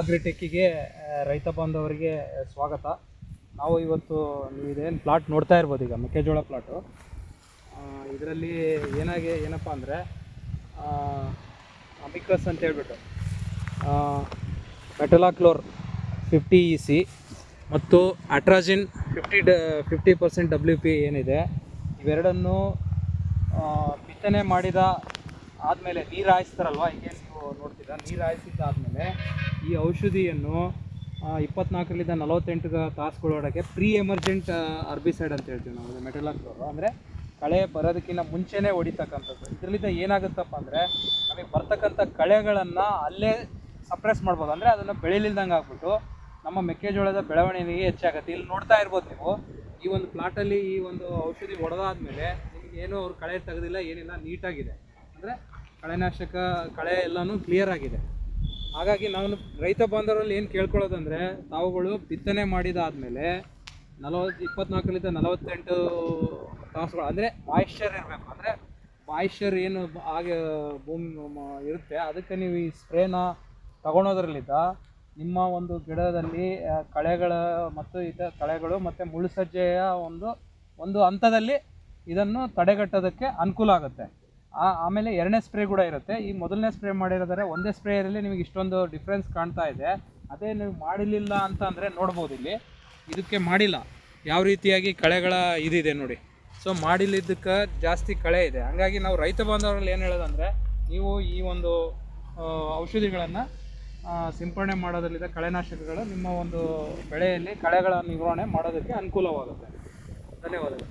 ಅಗ್ರಿಟೆಕ್ಕಿಗೆ ರೈತ ಬಾಂಧವರಿಗೆ ಸ್ವಾಗತ. ನಾವು ಇವತ್ತು ನೀವು ಇದೇನು ಪ್ಲಾಟ್ ನೋಡ್ತಾ ಇರ್ಬೋದು ಈಗ, ಮೆಕ್ಕೆಜೋಳ ಪ್ಲಾಟು ಇದರಲ್ಲಿ ಏನಾಗಿ, ಏನಪ್ಪ ಅಂದರೆ ಅಮಿಕಸ್ ಅಂತ ಹೇಳ್ಬಿಟ್ಟು ಮೆಟಲಾಕ್ಲೋರ್ ಫಿಫ್ಟಿ ಇ ಸಿ ಮತ್ತು ಅಟ್ರಾಜಿನ್ ಫಿಫ್ಟಿ ಡ ಫಿಫ್ಟಿ ಪರ್ಸೆಂಟ್ ಡಬ್ಲ್ಯೂ ಪಿ ಏನಿದೆ, ಇವೆರಡನ್ನು ಬಿತ್ತನೆ ಮಾಡಿದ ಆದಮೇಲೆ ನೀರು ಹಾಯಿಸ್ತಾರಲ್ವ ಈಗ ನೀವು ನೋಡ್ತೀರಾ ನೀರು ಹಾಯಿಸಿದ್ದಾದಮೇಲೆ ಈ ಔಷಧಿಯನ್ನು ಇಪ್ಪತ್ನಾಲ್ಕರಿಂದ ನಲವತ್ತೆಂಟು ತಾಸುಗಳೊಳಗೆ ಪ್ರೀ ಎಮರ್ಜೆಂಟ್ ಅರ್ಬಿಸೈಡ್ ಅಂತ ಹೇಳ್ತೀವಿ ನಾವು ಮೆಟಲಾಕ್ಲೋರು ಅಂದರೆ ಕಳೆ ಬರೋದಕ್ಕಿಂತ ಮುಂಚೆನೇ ಹೊಡಿತಕ್ಕಂಥದ್ದು. ಇದರಿಂದ ಏನಾಗುತ್ತಪ್ಪ ಅಂದರೆ ನಮಗೆ ಬರ್ತಕ್ಕಂಥ ಕಳೆಗಳನ್ನು ಅಲ್ಲೇ ಸಪ್ರೆಸ್ ಮಾಡ್ಬೋದು. ಅಂದರೆ ಅದನ್ನು ಬೆಳಿಲಿಲ್ದಂಗೆ ಆಗ್ಬಿಟ್ಟು ನಮ್ಮ ಮೆಕ್ಕೆಜೋಳದ ಬೆಳವಣಿಗೆ ಹೆಚ್ಚಾಗುತ್ತೆ. ಇಲ್ಲಿ ನೋಡ್ತಾ ಇರ್ಬೋದು ನೀವು, ಈ ಒಂದು ಪ್ಲಾಟಲ್ಲಿ ಈ ಒಂದು ಔಷಧಿ ಹೊಡೆದಾದ್ಮೇಲೆ ನಿಮಗೆ ಏನು ಅವ್ರು ಕಳೆ ತೆಗೆದಿಲ್ಲ, ಏನಿಲ್ಲ, ನೀಟಾಗಿದೆ. ಅಂದರೆ ಕಳೆನಾಶಕ, ಕಳೆ ಎಲ್ಲನೂ ಕ್ಲಿಯರ್ ಆಗಿದೆ. ಹಾಗಾಗಿ ನಾವು ರೈತ ಬಾಂಧವರಲ್ಲಿ ಏನು ಕೇಳ್ಕೊಳ್ಳೋದಂದರೆ, ತಾವುಗಳು ಬಿತ್ತನೆ ಮಾಡಿದಾದಮೇಲೆ ನಲವತ್ತು ಇಪ್ಪತ್ನಾಲ್ಕರಿಂದ ನಲವತ್ತೆಂಟು ತಾಸುಗಳು, ಅಂದರೆ ಮಾಯಿಶ್ಚರ್ ಇರಬೇಕು. ಅಂದರೆ ಮಾಯಿಶ್ಚರ್ ಏನು ಹಾಗೆ ಭೂಮಿ ಇರುತ್ತೆ. ಅದಕ್ಕೆ ನೀವು ಈ ಸ್ಪ್ರೇನ ತಗೊಳೋದ್ರಲ್ಲಿದ್ದ ನಿಮ್ಮ ಒಂದು ಗಿಡದಲ್ಲಿ ಕಳೆಗಳ ಮತ್ತು ಇತ ಕಳೆಗಳು ಮತ್ತು ಮುಳ್ಳುಸಜ್ಜೆಯ ಒಂದು ಒಂದು ಹಂತದಲ್ಲಿ ಇದನ್ನು ತಡೆಗಟ್ಟೋದಕ್ಕೆ ಅನುಕೂಲ ಆಗುತ್ತೆ. ಆಮೇಲೆ ಎರಡನೇ ಸ್ಪ್ರೇ ಕೂಡ ಇರುತ್ತೆ. ಈ ಮೊದಲನೇ ಸ್ಪ್ರೇ ಮಾಡಿರೋದಾದ್ರೆ ಒಂದೇ ಸ್ಪ್ರೇಯಲ್ಲಿ ನಿಮಗೆ ಇಷ್ಟೊಂದು ಡಿಫ್ರೆನ್ಸ್ ಕಾಣ್ತಾ ಇದೆ. ಅದೇ ನೀವು ಮಾಡಿರಲಿಲ್ಲ ಅಂತ ಅಂದರೆ ನೋಡ್ಬೋದು ಇಲ್ಲಿ. ಇದಕ್ಕೆ ಮಾಡಿಲ್ಲ. ಯಾವ ರೀತಿಯಾಗಿ ಕಳೆಗಳ ಇದಿದೆ ನೋಡಿ. ಸೊ ಮಾಡಿಲ್ಲಿದ್ದಕ್ಕೆ ಜಾಸ್ತಿ ಕಳೆ ಇದೆ. ಹಾಗಾಗಿ ನಾವು ರೈತ ಬಾಂಧವರಲ್ಲಿ ಏನು ಹೇಳೋದಂದರೆ, ನೀವು ಈ ಒಂದು ಔಷಧಿಗಳನ್ನು ಸಿಂಪಡಣೆ ಮಾಡೋದ್ರಲ್ಲಿದೆ ಕಳೆನಾಶಕಗಳು ನಿಮ್ಮ ಒಂದು ಬೆಳೆಯಲ್ಲಿ ಕಳೆಗಳ ನಿರ್ವಹಣೆ ಮಾಡೋದಕ್ಕೆ ಅನುಕೂಲವಾಗುತ್ತೆ. ಧನ್ಯವಾದಗಳು.